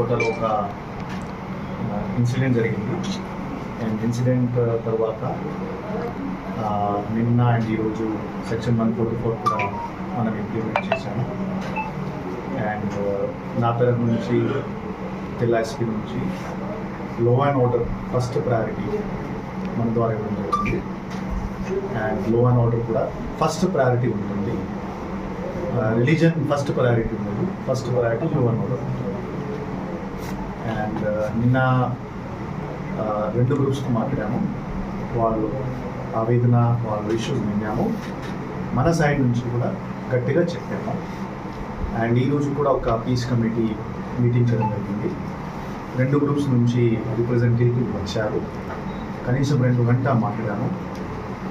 కోటలో ఒక ఇన్సిడెంట్ జరిగింది. అండ్ ఇన్సిడెంట్ తర్వాత నిన్న అండ్ ఈరోజు సెక్షన్ వన్ ఫోర్టీ ఫోర్ కూడా మనం ఇంప్లిమెంట్ చేశాము. అండ్ నా తరఫు నుంచి ఎస్పీ నుంచి లో అండ్ ఆర్డర్ ఫస్ట్ ప్రయారిటీ మన ద్వారా ఇవ్వడం జరుగుతుంది అండ్లో అండ్ ఆర్డర్ కూడా ఫస్ట్ ప్రయారిటీ ఉంటుంది. రిలీజన్ ఫస్ట్ ప్రయారిటీ ఉండదు first priority law and order ఉంటుంది. అండ్ uh, నిన్న రెండు గ్రూప్స్కి మాట్లాడాము. వాళ్ళు ఆవేదన వాళ్ళ ఇష్యూస్ విన్నాము. మన సైడ్ నుంచి కూడా గట్టిగా చెప్పాము. అండ్ ఈరోజు కూడా ఒక పీస్ కమిటీ మీటింగ్ చేయడం జరిగింది. రెండు గ్రూప్స్ నుంచి రిప్రజెంటేటివ్ వచ్చారు. కనీసం రెండు గంట మాట్లాడాము.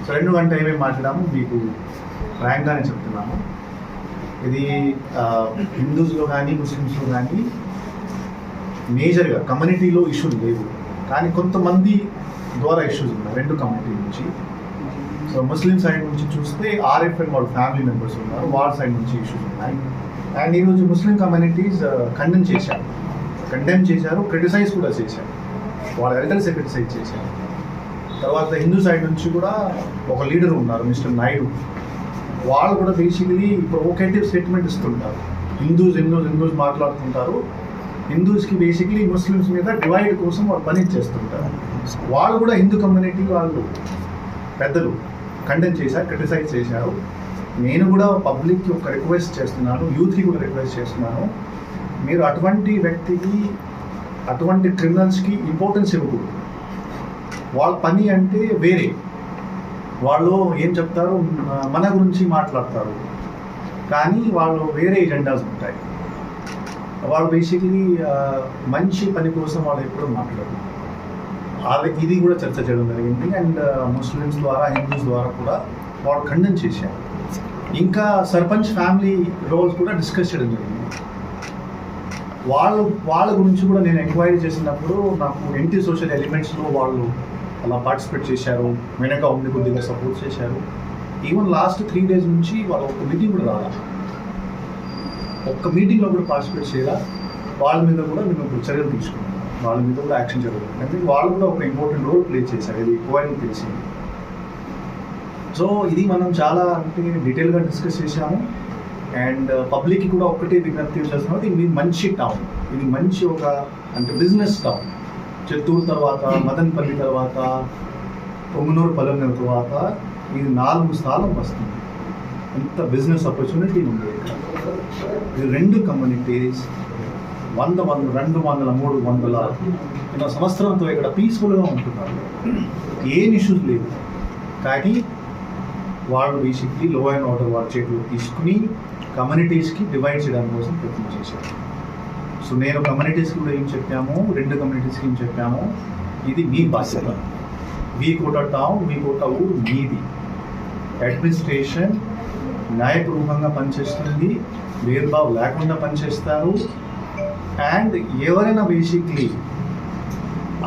సో రెండు గంట ఏమేమి మాట్లాడాము? మీకు ఫ్రాంక్గానే చెప్తున్నాము. ఇది హిందూస్లో కానీ ముస్లిమ్స్లో కానీ మేజర్గా కమ్యూనిటీలో ఇష్యూలు లేవు కానీ కొంతమంది ద్వారా ఇష్యూస్ ఉన్నాయి రెండు కమ్యూనిటీ నుంచి. సో ముస్లిం సైడ్ నుంచి చూస్తే ఆర్ఎఫ్ఎల్ వాళ్ళ ఫ్యామిలీ మెంబర్స్ ఉన్నారు వాళ్ళ సైడ్ నుంచి ఇష్యూస్ ఉన్నాయి. అండ్ ఈరోజు ముస్లిం కమ్యూనిటీస్ కండెమ్ చేశారు. కండెమ్ చేశారు క్రిటిసైజ్ కూడా చేశారు. వాళ్ళ ఎల్డర్స్ క్రిటిసైజ్ చేశారు. తర్వాత హిందూ సైడ్ నుంచి కూడా ఒక లీడర్ ఉన్నారు మిస్టర్ నాయుడు వాళ్ళు కూడా బేసికలీ ప్రొవోకేటివ్ స్టేట్మెంట్ ఇస్తుంటారు. హిందూస్ హిందూస్ హిందూస్ మాట్లాడుతుంటారు. హిందూస్కి బేసిక్లీ ముస్లిమ్స్ మీద డివైడ్ కోసం వాళ్ళు పని చేస్తుంటారు. వాళ్ళు కూడా హిందూ కమ్యూనిటీ వాళ్ళు పెద్దలు కండెమ్ చేశారు క్రిటిసైజ్ చేశారు. నేను కూడా పబ్లిక్కి ఒక రిక్వెస్ట్ చేస్తున్నాను యూత్కి కూడా రిక్వెస్ట్ చేస్తున్నాను. మీరు అటువంటి వ్యక్తికి అటువంటి క్రిమినల్స్కి ఇంపార్టెన్స్ ఇవ్వకూడదు. వాళ్ళ పని అంటే వేరే. వాళ్ళు ఏం చెప్తారు? మన గురించి మాట్లాడతారు. కానీ వాళ్ళు వేరే ఎజెండాస్ ఉంటాయి. వాళ్ళు బేసిక్లీ మంచి పని కోసం వాళ్ళు ఎప్పుడు మాట్లాడరు. వాళ్ళకి ఇది కూడా చర్చ చేయడం జరిగింది. అండ్ ముస్లిమ్స్ ద్వారా హిందూస్ ద్వారా కూడా వాళ్ళు ఖండన చేశారు. ఇంకా సర్పంచ్ ఫ్యామిలీ రోల్స్ కూడా డిస్కస్ చేయడం జరిగింది. వాళ్ళు వాళ్ళ గురించి కూడా నేను ఎంక్వైరీ చేసినప్పుడు నాకు ఎన్టీ సోషల్ ఎలిమెంట్స్లో వాళ్ళు అలా పార్టిసిపేట్ చేశారు. వెనక ఉండి కొద్దిగా సపోర్ట్ చేశారు. ఈవెన్ లాస్ట్ త్రీ డేస్ నుంచి వాళ్ళు ఒక మీటింగ్ కూడా రాలేదు ఒక్క మీటింగ్లో కూడా పార్టిసిపేట్ చేయరా వాళ్ళ మీద కూడా మేము ఇప్పుడు చర్యలు తీసుకున్నాం. వాళ్ళ మీద కూడా యాక్షన్ జరుగుతుంది అంటే వాళ్ళు కూడా ఒక ఇంపార్టెంట్ రోల్ ప్లే చేశారు. ఇది ఎక్కువైనా తెలిసింది. సో ఇది మనం చాలా అంటే డీటెయిల్గా డిస్కస్ చేశాము. అండ్ పబ్లిక్కి కూడా ఒక్కటే విజ్ఞప్తి చేస్తున్నాం ఇది మంచి టౌన్. ఇది మంచి ఒక అంటే బిజినెస్ టౌన్. చిత్తూరు తర్వాత మదన్పల్లి తర్వాత పొంగునూరు పల్లెనూరు తర్వాత ఇది నాలుగు స్థానం వస్తుంది. ఎంత బిజినెస్ ఆపర్చునిటీ ఉంది ఇక్కడ. రెండు కమ్యూనిటీస్ వంద వంద రెండు వందల మూడు వందల సంవత్సరంతో ఇక్కడ పీస్ఫుల్గా ఉంటున్నారు. ఏం ఇష్యూస్ లేవు. కానీ వాళ్ళు బేసిక్లీ లో అండ్ ఆర్డర్ వాళ్ళ చేతులు తీసుకుని కమ్యూనిటీస్కి డివైడ్ చేయడానికి కోసం ప్రయత్నం చేశారు. సో నేను కమ్యూనిటీస్కి కూడా ఏం చెప్పాము? రెండు కమ్యూనిటీస్కి ఏం చెప్పాము? ఇది మీ బాధ్యత. మీ కోట టౌన్ మీ కోట ఊరు మీది. అడ్మినిస్ట్రేషన్ న్యాయపూర్వకంగా పనిచేస్తుంది భేదభావం లేకుండా పనిచేస్తారు. అండ్ ఎవరైనా బేసిక్లీ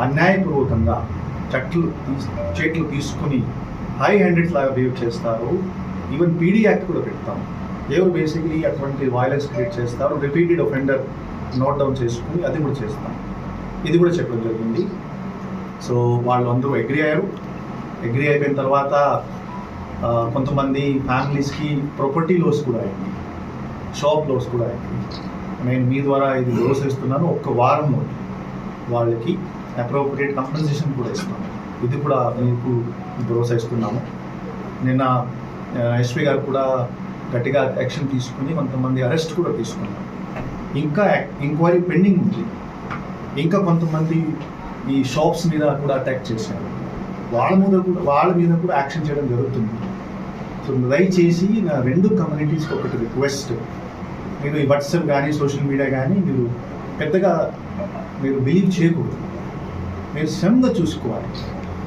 అన్యాయపూర్వకంగా చెట్లు చెట్లు తీసుకుని హై హ్యాండెడ్ లాగా బిహేవ్ చేస్తారు. ఈవెన్ పీడీ యాక్ట్ కూడా పెడతాం. ఎవరు బేసిక్లీ అటువంటి వాయిలెన్స్ క్రియేట్ చేస్తారు? రిపీటెడ్ ఒఫెండర్ నోట్ డౌన్ చేసుకుని అది కూడా చేస్తాం. ఇది కూడా చెప్పడం జరిగింది. సో వాళ్ళు అందరూ అగ్రి అయ్యారు. అగ్రి అయిపోయిన తర్వాత కొంతమంది ఫ్యామిలీస్కి ప్రాపర్టీ లోస్ కూడా అయింది. షాప్ లోస్ కూడా అయింది. నేను మీ ద్వారా ఇది లోస్ ఇస్తున్నాను ఒక్క వారంలో వాళ్ళకి అప్రోప్రియేట్ కంపెన్సేషన్ కూడా ఇస్తాను ఇది కూడా మీకు భరోసా ఇస్తున్నాము. నిన్న ఎస్పీ గారు కూడా గట్టిగా యాక్షన్ తీసుకుని కొంతమంది అరెస్ట్ కూడా తీసుకున్నారు. ఇంకా ఎంక్వైరీ పెండింగ్ ఉంది. ఇంకా కొంతమంది ఈ షాప్స్ మీద కూడా అటాక్ చేశారు. వాళ్ళ మీద కూడా వాళ్ళ మీద కూడా యాక్షన్ చేయడం జరుగుతుంది. సో దయచేసి నా రెండు కమ్యూనిటీస్కి ఒకటి రిక్వెస్ట్ మీరు ఈ వాట్సాప్ కానీ సోషల్ మీడియా కానీ మీరు పెద్దగా మీరు బిలీవ్ చేయకూడదు. మీరు శ్రమగా చూసుకోవాలి.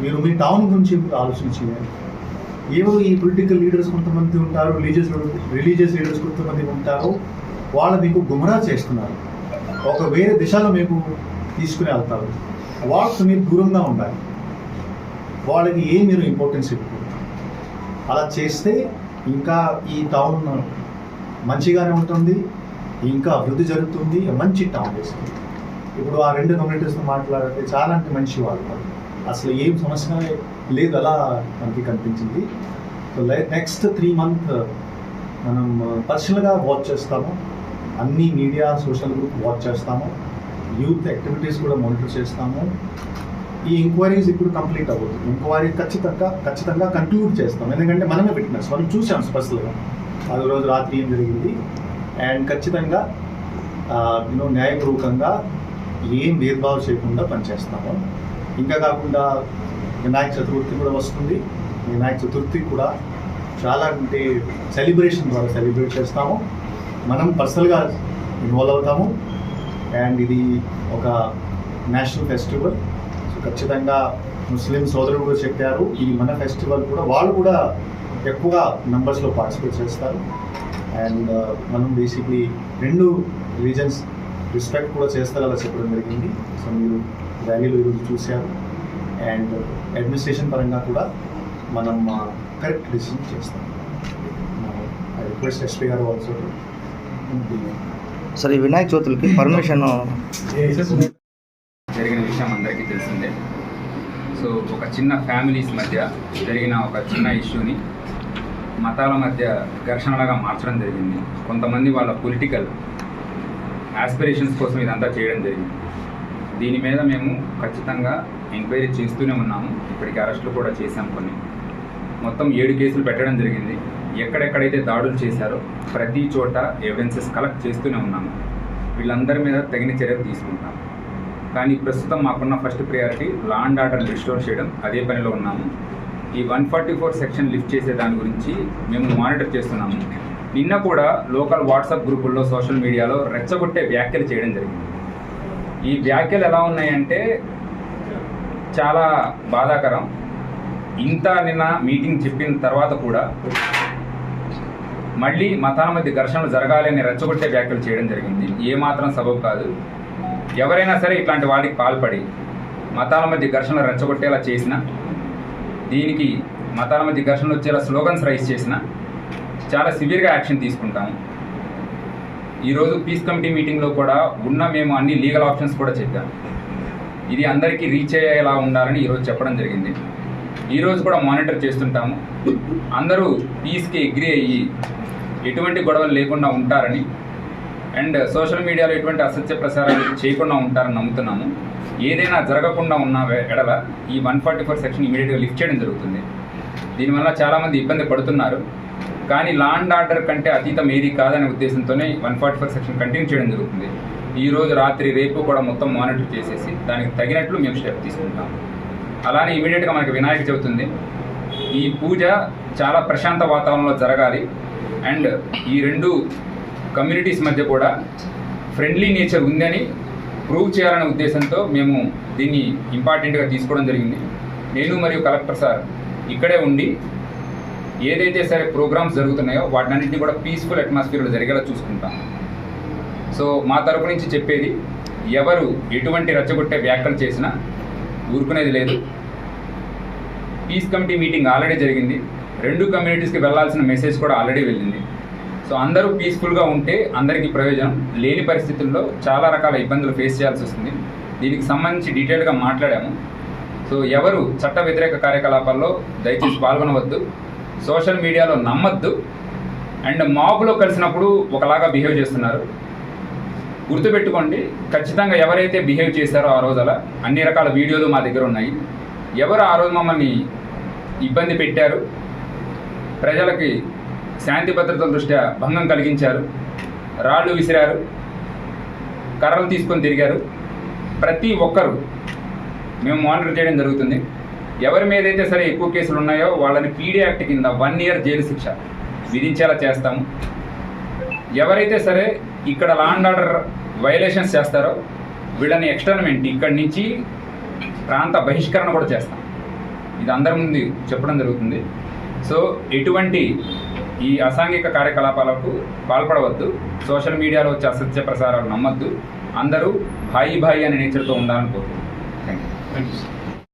మీరు మీ టౌన్ గురించి ఆలోచన చేయాలి. ఏవో ఈ పొలిటికల్ లీడర్స్ కొంతమంది ఉంటారు రిలీజియస్ రిలీజియస్ లీడర్స్ కొంతమంది ఉంటారు. వాళ్ళు మీకు గుమరా చేస్తున్నారు. ఒక వేరే దిశలో మీకు తీసుకుని వెళ్తారు. వాళ్ళతో మీరు దూరంగా ఉండాలి. వాళ్ళకి ఏ మీరు ఇంపార్టెన్స్ ఇవ్వాలి అలా చేస్తే ఇంకా ఈ టౌన్ మంచిగానే ఉంటుంది ఇంకా అభివృద్ధి జరుగుతుంది మంచి టౌన్ చేస్తుంది ఇప్పుడు ఆ రెండు కమ్యూనిటీస్తో మాట్లాడితే చాలా అంటే మంచి వాళ్ళు. అసలు ఏం సమస్య లేదు అలా మనకి కనిపించింది. సో నెక్స్ట్ త్రీ మంత్ మనం పర్సనల్గా వాచ్ చేస్తాము. అన్ని మీడియా సోషల్ గ్రూప్ వాచ్ చేస్తాము. యూత్ యాక్టివిటీస్ కూడా మానిటర్ చేస్తాము. ఈ ఎంక్వైరీస్ ఇప్పుడు కంప్లీట్ అవ్వదు. ఎంక్వైరీ ఖచ్చితంగా ఖచ్చితంగా కంక్లూడ్ చేస్తాం. ఎందుకంటే మనమే విట్నెస్ మనం చూసాం స్పెషల్గా అది రోజు రాత్రి ఏం జరిగింది? అండ్ ఖచ్చితంగా యూనో న్యాయపూర్వకంగా ఏం భేదభావం చేయకుండా పనిచేస్తాము. ఇంకా కాకుండా వినాయక చతుర్థి కూడా వస్తుంది. వినాయక చతుర్థి కూడా చాలా అంటే సెలబ్రేషన్ ద్వారా సెలబ్రేట్ చేస్తాము. మనం పర్సనల్గా ఇన్వాల్వ్ అవుతాము. అండ్ ఇది ఒక నేషనల్ ఫెస్టివల్ ఖచ్చితంగా ముస్లిం సోదరులు కూడా చెప్పారు. ఇది మన ఫెస్టివల్ కూడా. వాళ్ళు కూడా ఎక్కువగా నంబర్స్లో పార్టిసిపేట్ చేస్తారు. అండ్ మనం బేసిక్లీ రెండు రీజన్స్ రెస్పెక్ట్ కూడా చేస్తారు అలా చెప్పడం జరిగింది. సో మీరు ర్యాలీలో ఈరోజు చూశారు. అండ్ అడ్మినిస్ట్రేషన్ పరంగా కూడా మనం కరెక్ట్ డిసిషన్ చేస్తాం. ఐ రిక్వెస్ట్ ఎస్పీ గారు ఆల్సో సార్ ఈ వినాయక చవితులకి పర్మిషన్ విషయం అందరికీ తెలిసిందే. సో ఒక చిన్న ఫ్యామిలీస్ మధ్య జరిగిన ఒక చిన్న ఇష్యూని మతాల మధ్య ఘర్షణలుగా మార్చడం జరిగింది. కొంతమంది వాళ్ళ పొలిటికల్ ఆస్పిరేషన్స్ కోసం ఇదంతా చేయడం జరిగింది. దీని మీద మేము ఖచ్చితంగా ఎంక్వైరీ చేస్తూనే ఉన్నాము. ఇప్పటికి అరెస్టులు కూడా చేశాం కొన్ని. మొత్తం ఏడు కేసులు పెట్టడం జరిగింది. ఎక్కడెక్కడైతే దాడులు చేశారో ప్రతి చోట ఎవిడెన్సెస్ కలెక్ట్ చేస్తూనే ఉన్నాము. వీళ్ళందరి మీద తగిన చర్యలు తీసుకుంటాం కానీ ప్రస్తుతం మాకున్న first priority law and order restore చేయడం. అదే పనిలో ఉన్నాము. ఈ one forty four section lift చేసే దాని గురించి మేము మానిటర్ చేస్తున్నాము. నిన్న కూడా లోకల్ వాట్సాప్ గ్రూపుల్లో సోషల్ మీడియాలో రెచ్చగొట్టే వ్యాఖ్యలు చేయడం జరిగింది. ఈ వ్యాఖ్యలు ఎలా ఉన్నాయంటే చాలా బాధాకరం. ఇంత నిన్న మీటింగ్ చెప్పిన తర్వాత కూడా మళ్ళీ మతాల మధ్య ఘర్షణలు జరగాలి అని రెచ్చగొట్టే వ్యాఖ్యలు చేయడం జరిగింది. ఏమాత్రం సబబు కాదు. ఎవరైనా సరే ఇట్లాంటి వాటికి పాల్పడి మతాల మధ్య ఘర్షణలు రెచ్చగొట్టేలా చేసిన దీనికి మతాల మధ్య ఘర్షణలు వచ్చేలా స్లోగన్స్ రైజ్ చేసిన చాలా సివియర్గా యాక్షన్ తీసుకుంటాము. ఈరోజు పీస్ కమిటీ మీటింగ్లో కూడా ఉన్న మేము అన్ని లీగల్ ఆప్షన్స్ కూడా చెప్పాము ఇది అందరికీ రీచ్ అయ్యేలా ఉండాలని ఈరోజు చెప్పడం జరిగింది. ఈరోజు కూడా మానిటర్ చేస్తుంటాము. అందరూ పీస్కి అగ్రి అయ్యి ఎటువంటి గొడవలు లేకుండా ఉంటారని అండ్ సోషల్ మీడియాలో ఎటువంటి అసత్య ప్రసారాలు చేయకుండా ఉంటారని నమ్ముతున్నాము. ఏదైనా జరగకుండా ఉన్న ఎడల ఈ వన్ ఫార్టీ ఫోర్ సెక్షన్ ఇమీడియట్గా లిఫ్ట్ చేయడం జరుగుతుంది. దీనివల్ల చాలామంది ఇబ్బంది పడుతున్నారు. కానీ లా అండ్ ఆర్డర్ కంటే అతీతం ఏది కాదనే ఉద్దేశంతోనే one forty four section continue చేయడం జరుగుతుంది. ఈ రోజు రాత్రి రేపు కూడా మొత్తం మానిటర్ చేసేసి దానికి తగినట్లు మేము స్టెప్ తీసుకుంటాం. అలానే ఇమీడియట్గా మనకి వినాయక చవితి ఉంది. ఈ పూజ చాలా ప్రశాంత వాతావరణంలో జరగాలి. అండ్ ఈ రెండు కమ్యూనిటీస్ మధ్య కూడా ఫ్రెండ్లీ నేచర్ ఉందని ప్రూవ్ చేయాలనే ఉద్దేశంతో మేము దీన్ని ఇంపార్టెంట్గా తీసుకోవడం జరిగింది. నేను మరియు కలెక్టర్ సార్ ఇక్కడే ఉండి ఏదైతే సరే ప్రోగ్రామ్స్ జరుగుతున్నాయో వాటినన్నింటినీ కూడా పీస్ఫుల్ అట్మాస్ఫియర్లో జరిగేలా చూసుకుంటాం. సో మా తరపు నుంచి చెప్పేది ఎవరు ఎటువంటి రచ్చగొట్టే వ్యాఖ్యలు చేసినా ఊరుకునేది లేదు. పీస్ కమిటీ మీటింగ్ ఆల్రెడీ జరిగింది. రెండు కమ్యూనిటీస్కి వెళ్ళాల్సిన మెసేజ్ కూడా ఆల్రెడీ వెళ్ళింది. సో అందరూ పీస్ఫుల్గా ఉంటే అందరికీ ప్రయోజనం. లేని పరిస్థితుల్లో చాలా రకాల ఇబ్బందులు ఫేస్ చేయాల్సి వస్తుంది. దీనికి సంబంధించి డీటెయిల్గా మాట్లాడాము. సో ఎవరు చట్ట వ్యతిరేక కార్యకలాపాల్లో దయచేసి పాల్గొనవద్దు. సోషల్ మీడియాలో నమ్మద్దు. అండ్ మాబ్లో కలిసినప్పుడు ఒకలాగా బిహేవ్ చేస్తున్నారు. గుర్తుపెట్టుకోండి ఖచ్చితంగా ఎవరైతే బిహేవ్ చేశారో ఆ రోజు అలా అన్ని రకాల వీడియోలు మా దగ్గర ఉన్నాయి. ఎవరు ఆ రోజు మమ్మల్ని ఇబ్బంది పెట్టారు? ప్రజలకి శాంతి భద్రతల దృష్ట్యా భంగం కలిగించారు. రాళ్ళు విసిరారు. కర్రలు తీసుకొని తిరిగారు. ప్రతి ఒక్కరు మేము మానిటర్ చేయడం జరుగుతుంది. ఎవరి మీద అయితే సరే ఎక్కువ కేసులు ఉన్నాయో వాళ్ళని పీడీ యాక్ట్ కింద వన్ ఇయర్ జైలు శిక్ష విధించేలా చేస్తాము. ఎవరైతే సరే ఇక్కడ లా అండ్ ఆర్డర్ వైలేషన్స్ చేస్తారో వీళ్ళని ఎక్స్టర్నమెంట్ ఇక్కడి నుంచి ప్రాంత బహిష్కరణ కూడా చేస్తాం. ఇది అందరి ముందు చెప్పడం జరుగుతుంది. సో ఎటువంటి ఈ అసాంఘిక కార్యకలాపాలకు పాల్పడవద్దు. సోషల్ మీడియాలో వచ్చే అసత్య ప్రసారాలు నమ్మద్దు. అందరూ భాయి భాయి అనే నేచర్తో ఉండాలని కోరుకుంటున్నాను థ్యాంక్ యూ థ్యాంక్ యూ